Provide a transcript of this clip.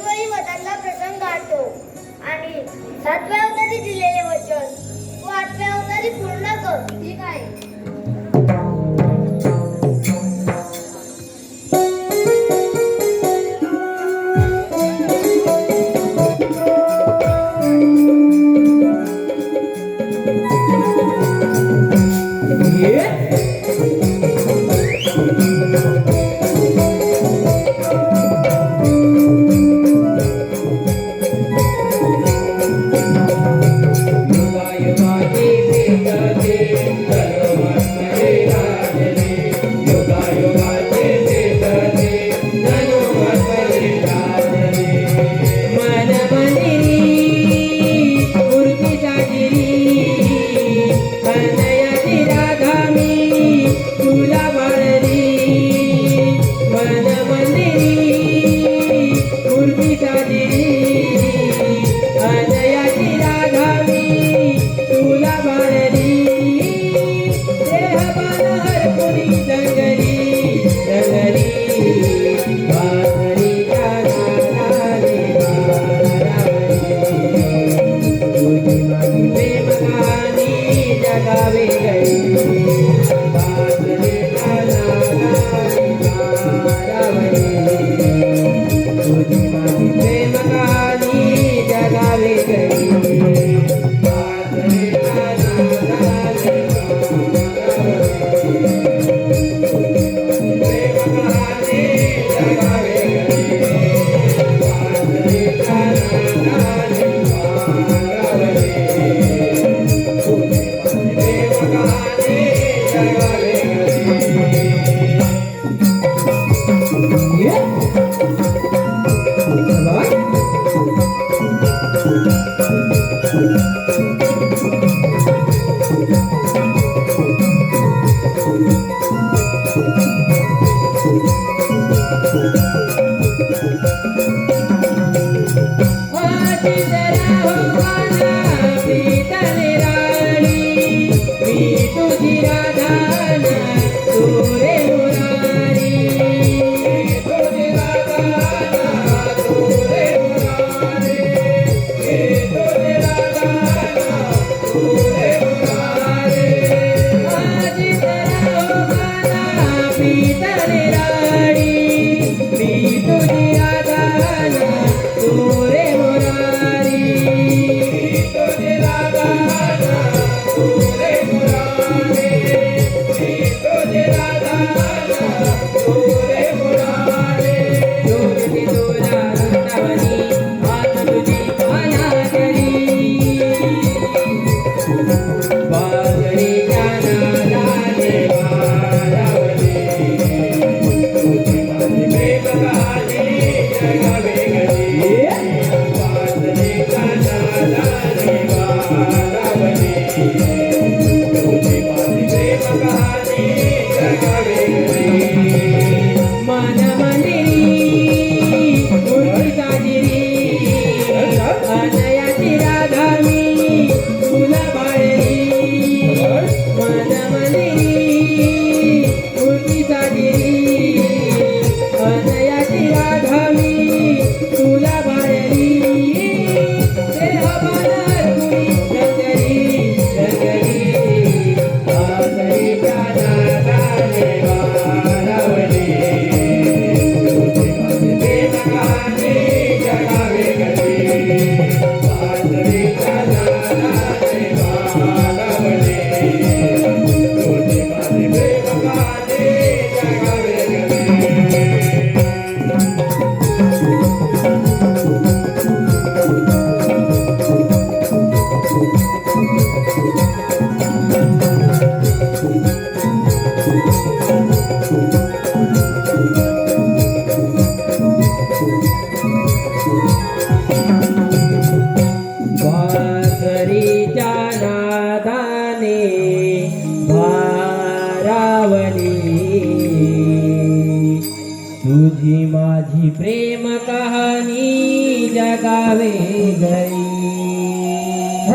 वरी मतांचा प्रसंग आणतो आणि सातव्या अवतारी दिलेले वचन तू आठव्या अवतारी पूर्ण कर. ठीक आहे? Yeah. तो माझी प्रेम कहानी जगावे गई।